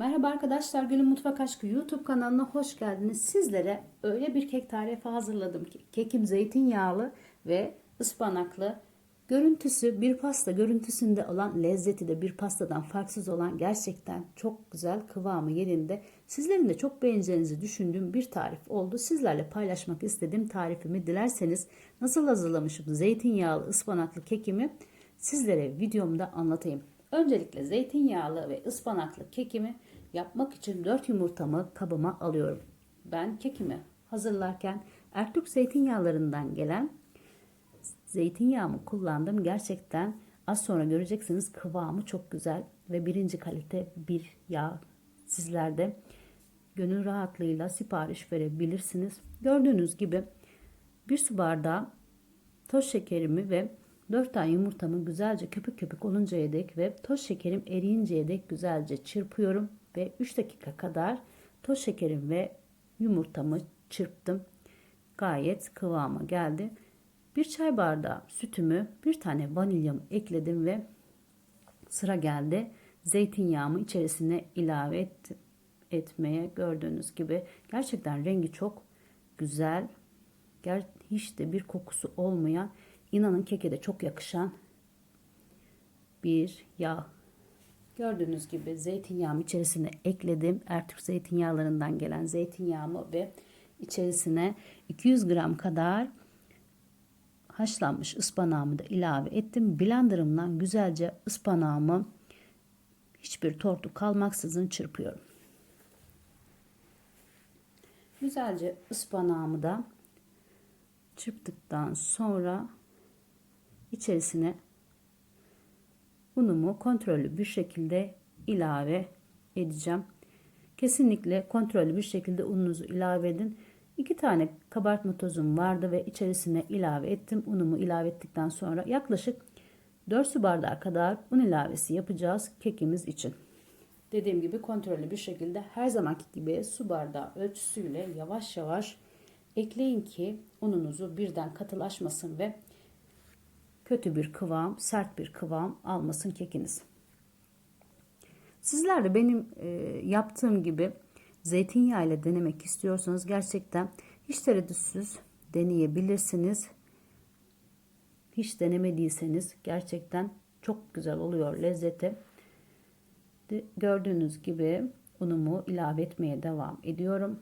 Merhaba arkadaşlar, Gül'ün Mutfak Aşkı YouTube kanalına hoş geldiniz. Sizlere öyle bir kek tarifi hazırladım ki kekim zeytinyağlı ve ıspanaklı. Görüntüsü bir pasta görüntüsünde olan lezzeti de bir pastadan farksız olan gerçekten çok güzel kıvamı yerinde. Sizlerin de çok beğeneceğinizi düşündüğüm bir tarif oldu. Sizlerle paylaşmak istedim tarifimi. Dilerseniz nasıl hazırlamışım zeytinyağlı ıspanaklı kekimi sizlere videomda anlatayım. Öncelikle zeytinyağlı ve ıspanaklı kekimi yapmak için 4 yumurtamı kabıma alıyorum. Ben kekimi hazırlarken Ertürk zeytinyağlarından gelen zeytinyağımı kullandım. Gerçekten az sonra göreceksiniz kıvamı çok güzel ve birinci kalite bir yağ. Sizler de gönül rahatlığıyla sipariş verebilirsiniz. Gördüğünüz gibi bir su bardağı toz şekerimi ve 4 tane yumurtamı güzelce köpük köpük oluncaya dek ve toz şekerim eriyinceye dek güzelce çırpıyorum ve 3 dakika kadar toz şekerim ve yumurtamı çırptım. Gayet kıvama geldi. Bir çay bardağı sütümü, bir tane vanilyamı ekledim ve sıra geldi. Zeytinyağımı içerisine ilave et, etmeye gördüğünüz gibi gerçekten rengi çok güzel. Ger hiç de bir kokusu olmayan İnanın keke de çok yakışan bir yağ. Gördüğünüz gibi zeytinyağımı içerisine ekledim. Ertürk zeytinyağlarından gelen zeytinyağımı ve içerisine 200 gram kadar haşlanmış ıspanağımı da ilave ettim. Blenderımdan güzelce ıspanağımı hiçbir tortu kalmaksızın çırpıyorum. Güzelce ıspanağımı da çırptıktan sonra içerisine unumu kontrollü bir şekilde ilave edeceğim. Kesinlikle kontrollü bir şekilde ununuzu ilave edin. İki tane kabartma tozum vardı ve içerisine ilave ettim. Unumu ilave ettikten sonra yaklaşık 4 su bardağı kadar un ilavesi yapacağız kekimiz için. Dediğim gibi kontrollü bir şekilde her zamanki gibi su bardağı ölçüsüyle yavaş yavaş ekleyin ki ununuzu birden katılaşmasın ve kötü bir kıvam, sert bir kıvam almasın kekiniz. Sizler de benim e, yaptığım gibi zeytinyağı ile denemek istiyorsanız gerçekten hiç tereddütsüz deneyebilirsiniz. Hiç denemediyseniz gerçekten çok güzel oluyor lezzeti. Gördüğünüz gibi unumu ilave etmeye devam ediyorum.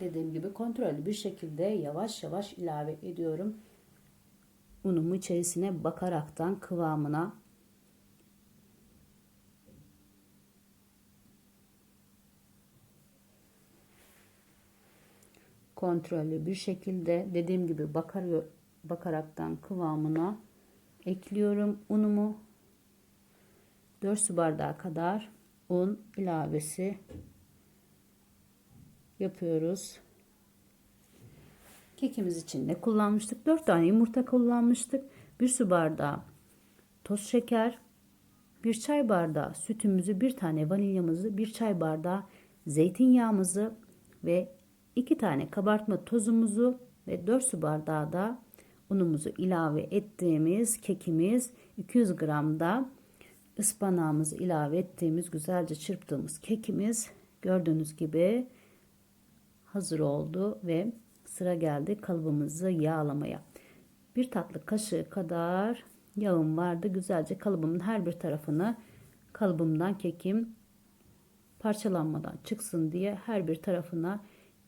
Dediğim gibi kontrollü bir şekilde yavaş yavaş ilave ediyorum unumu içerisine bakaraktan kıvamına kontrollü bir şekilde dediğim gibi bakar, bakaraktan kıvamına ekliyorum unumu. 4 su bardağı kadar un ilavesi yapıyoruz Kekimiz için ne kullanmıştık? 4 tane yumurta kullanmıştık. 1 su bardağı toz şeker, 1 çay bardağı sütümüzü, 1 tane vanilyamızı, 1 çay bardağı zeytinyağımızı ve 2 tane kabartma tozumuzu ve 4 su bardağı da unumuzu ilave ettiğimiz kekimiz 200 gram da ıspanağımızı ilave ettiğimiz güzelce çırptığımız kekimiz gördüğünüz gibi hazır oldu ve sıra geldi kalıbımızı yağlamaya. Bir tatlı kaşığı kadar yağım vardı. Güzelce kalıbımın her bir tarafını kalıbımdan kekim parçalanmadan çıksın diye her bir tarafına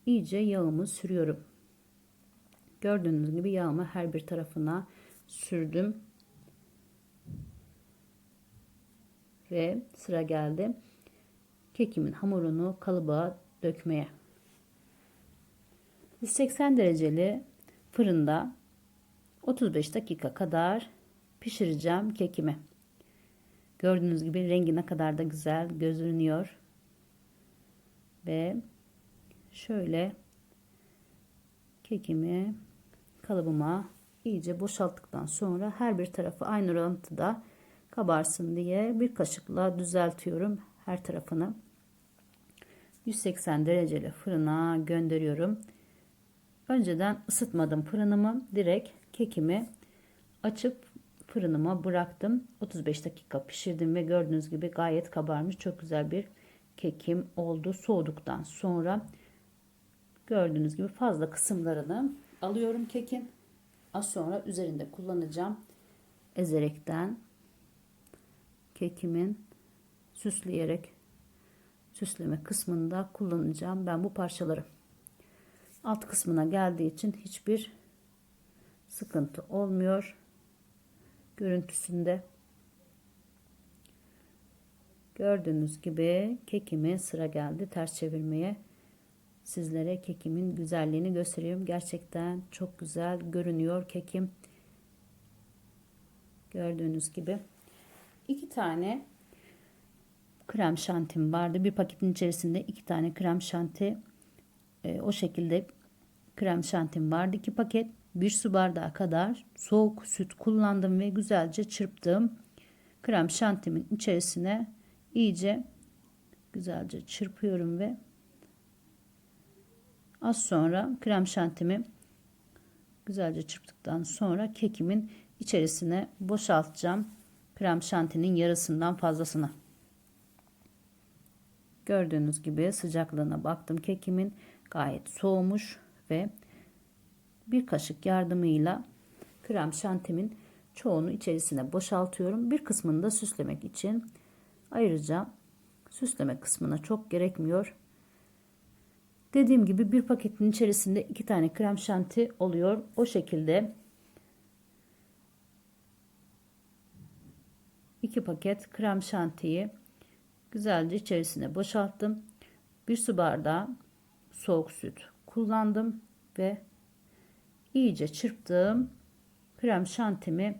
iyice yağımı sürüyorum. Gördüğünüz gibi yağımı her bir tarafına sürdüm. Ve sıra geldi kekimin hamurunu kalıba dökmeye. 180 dereceli fırında 35 dakika kadar pişireceğim kekimi. Gördüğünüz gibi rengi ne kadar da güzel görünüyor. Ve şöyle kekimi kalıbıma iyice boşalttıktan sonra her bir tarafı aynı orantıda kabarsın diye bir kaşıkla düzeltiyorum her tarafını. 180 dereceli fırına gönderiyorum. Önceden ısıtmadım fırınımı. Direkt kekimi açıp fırınıma bıraktım. 35 dakika pişirdim ve gördüğünüz gibi gayet kabarmış. Çok güzel bir kekim oldu. Soğuduktan sonra gördüğünüz gibi fazla kısımlarını alıyorum kekin. Az sonra üzerinde kullanacağım. Ezerekten kekimin süsleyerek süsleme kısmında kullanacağım ben bu parçaları. Alt kısmına geldiği için hiçbir sıkıntı olmuyor. Görüntüsünde gördüğünüz gibi kekime sıra geldi ters çevirmeye. Sizlere kekimin güzelliğini gösteriyorum. Gerçekten çok güzel görünüyor kekim. Gördüğünüz gibi iki tane krem şantim vardı. Bir paketin içerisinde iki tane krem şanti e, o şekilde krem şantim vardı. iki paket bir su bardağı kadar soğuk süt kullandım ve güzelce çırptım. Krem şantimin içerisine iyice güzelce çırpıyorum ve az sonra krem şantimi güzelce çırptıktan sonra kekimin içerisine boşaltacağım. Krem şantinin yarısından fazlasını. Gördüğünüz gibi sıcaklığına baktım kekimin gayet soğumuş ve bir kaşık yardımıyla krem şantimin çoğunu içerisine boşaltıyorum. Bir kısmını da süslemek için ayrıca süsleme kısmına çok gerekmiyor. Dediğim gibi bir paketin içerisinde iki tane krem şanti oluyor. O şekilde iki paket krem şantiyi güzelce içerisine boşalttım. Bir su bardağı soğuk süt kullandım ve iyice çırptım. Krem şantimi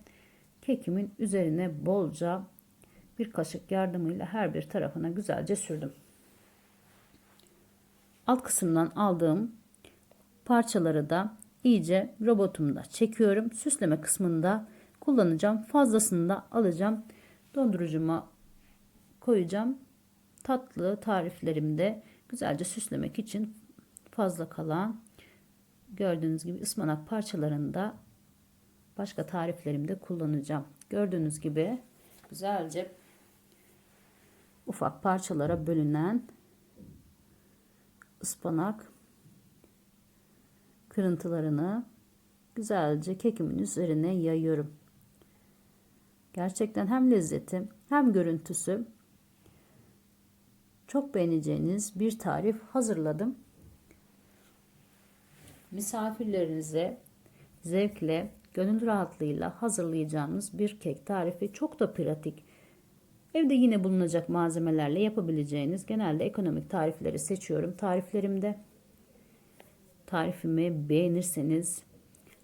kekimin üzerine bolca bir kaşık yardımıyla her bir tarafına güzelce sürdüm. Alt kısımdan aldığım parçaları da iyice robotumda çekiyorum. Süsleme kısmında kullanacağım. Fazlasını da alacağım. Dondurucuma koyacağım. Tatlı tariflerimde güzelce süslemek için fazla kalan gördüğünüz gibi ıspanak parçalarını da başka tariflerimde kullanacağım. Gördüğünüz gibi güzelce ufak parçalara bölünen ıspanak kırıntılarını güzelce kekimin üzerine yayıyorum. Gerçekten hem lezzeti hem görüntüsü çok beğeneceğiniz bir tarif hazırladım. Misafirlerinize zevkle, gönül rahatlığıyla hazırlayacağınız bir kek tarifi çok da pratik. Evde yine bulunacak malzemelerle yapabileceğiniz genelde ekonomik tarifleri seçiyorum. Tariflerimde tarifimi beğenirseniz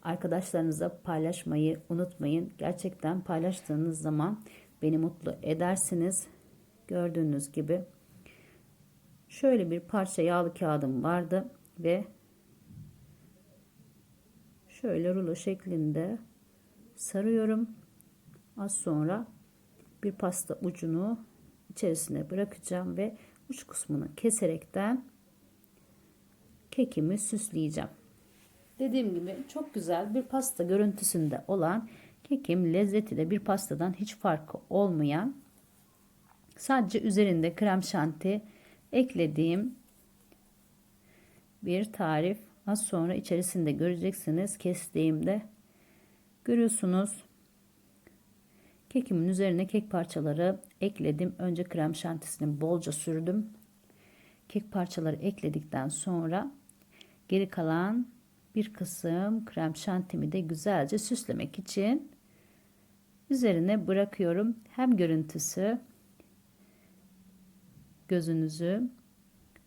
arkadaşlarınıza paylaşmayı unutmayın. Gerçekten paylaştığınız zaman beni mutlu edersiniz. Gördüğünüz gibi şöyle bir parça yağlı kağıdım vardı ve şöyle rulo şeklinde sarıyorum. Az sonra bir pasta ucunu içerisine bırakacağım ve uç kısmını keserekten kekimi süsleyeceğim. Dediğim gibi çok güzel bir pasta görüntüsünde olan kekim lezzeti de bir pastadan hiç farkı olmayan sadece üzerinde krem şanti eklediğim bir tarif. Az sonra içerisinde göreceksiniz kestiğimde görüyorsunuz Kekimin üzerine kek parçaları ekledim. Önce krem şantisini bolca sürdüm. Kek parçaları ekledikten sonra geri kalan bir kısım krem şantimi de güzelce süslemek için üzerine bırakıyorum. Hem görüntüsü gözünüzü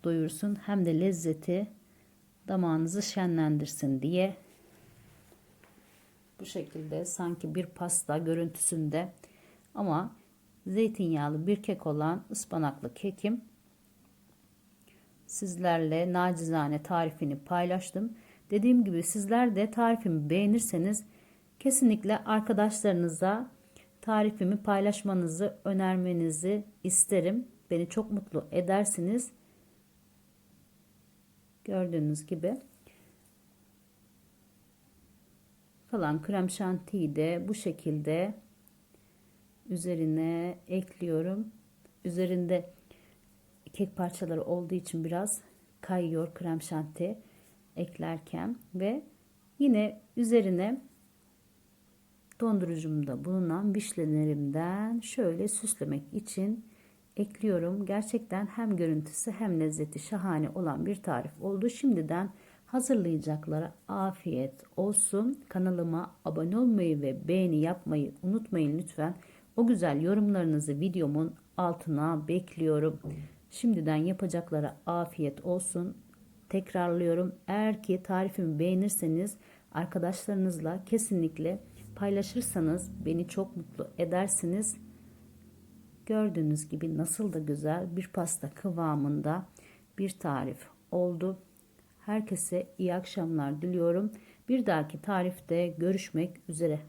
doyursun hem de lezzeti damağınızı şenlendirsin diye bu şekilde sanki bir pasta görüntüsünde ama zeytinyağlı bir kek olan ıspanaklı kekim sizlerle nacizane tarifini paylaştım. Dediğim gibi sizler de tarifimi beğenirseniz kesinlikle arkadaşlarınıza tarifimi paylaşmanızı önermenizi isterim. Beni çok mutlu edersiniz. Gördüğünüz gibi kalan krem şantiyi de bu şekilde üzerine ekliyorum. Üzerinde kek parçaları olduğu için biraz kayıyor krem şanti eklerken ve yine üzerine dondurucumda bulunan vişnelerimden şöyle süslemek için ekliyorum. Gerçekten hem görüntüsü hem lezzeti şahane olan bir tarif oldu. Şimdiden hazırlayacaklara afiyet olsun. Kanalıma abone olmayı ve beğeni yapmayı unutmayın lütfen. O güzel yorumlarınızı videomun altına bekliyorum. Şimdiden yapacaklara afiyet olsun. Tekrarlıyorum. Eğer ki tarifimi beğenirseniz arkadaşlarınızla kesinlikle paylaşırsanız beni çok mutlu edersiniz. Gördüğünüz gibi nasıl da güzel bir pasta kıvamında bir tarif oldu. Herkese iyi akşamlar diliyorum. Bir dahaki tarifte görüşmek üzere.